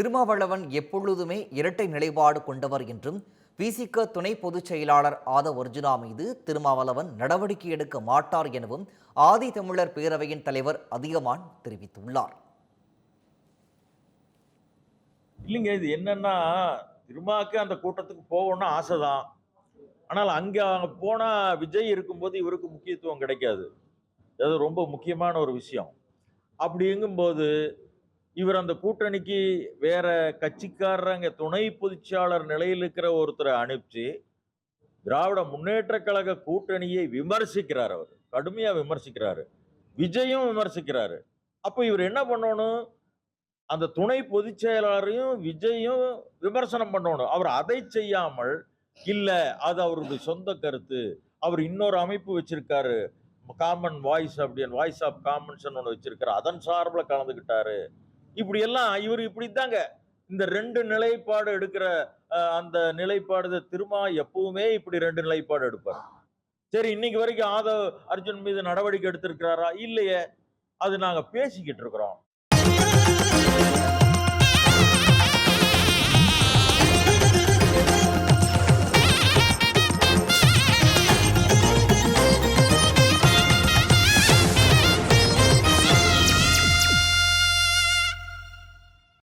திருமாவளவன் எப்பொழுதுமே இரட்டை நிலைப்பாடு கொண்டவர் என்றும் விசிக துணை பொதுச் செயலாளர் ஆத அர்ஜுனா மீது திருமாவளவன் நடவடிக்கை எடுக்க மாட்டார் எனவும் ஆதி தமிழர் பேரவையின் தலைவர் அதிகமான் தெரிவித்துள்ளார். இல்லைங்க இது என்னன்னா திருமாவுக்கு அந்த கூட்டத்துக்கு போகணும்னு ஆசைதான். ஆனால் அங்கே அங்கே போனால் விஜய் இருக்கும்போது இவருக்கு முக்கியத்துவம் கிடைக்காது. அது ரொம்ப முக்கியமான ஒரு விஷயம். அப்படிங்கும்போது இவர் அந்த கூட்டணிக்கு வேற கட்சிக்காரங்க துணை பொதுச்சாளர் நிலையில் இருக்கிற ஒருத்தரை அனுப்பிச்சு திராவிட முன்னேற்ற கழக கூட்டணியை விமர்சிக்கிறார் அவர். கடுமையாக விமர்சிக்கிறாரு. விஜயும் விமர்சிக்கிறாரு. அப்போ இவர் என்ன பண்ணணும்? அந்த துணை பொதுச் செயலாளரையும் விஜயும் விமர்சனம் பண்ணணும். அவர் அதை செய்யாமல் இல்லை அது அவருடைய சொந்த கருத்து. அவர் இன்னொரு அமைப்பு வச்சிருக்காரு. காமன் வாய்ஸ் அப்படின்னு வாய்ஸ் ஆஃப் காமன்ஸ் ஒன்று வச்சிருக்காரு. அதன் சார்பில் கலந்துக்கிட்டாரு இப்படி எல்லாம் இவர் இப்படித்தாங்க. இந்த ரெண்டு நிலைப்பாடு எடுக்கிற அந்த நிலைப்பாடு திருமா எப்பவுமே இப்படி ரெண்டு நிலைப்பாடு எடுப்பார். சரி இன்னைக்கு வரைக்கும் ஆதவ் அர்ஜுன் மீது நடவடிக்கை எடுத்திருக்கிறாரா? இல்லையே. அது நாங்க பேசிக்கிட்டு இருக்கிறோம்.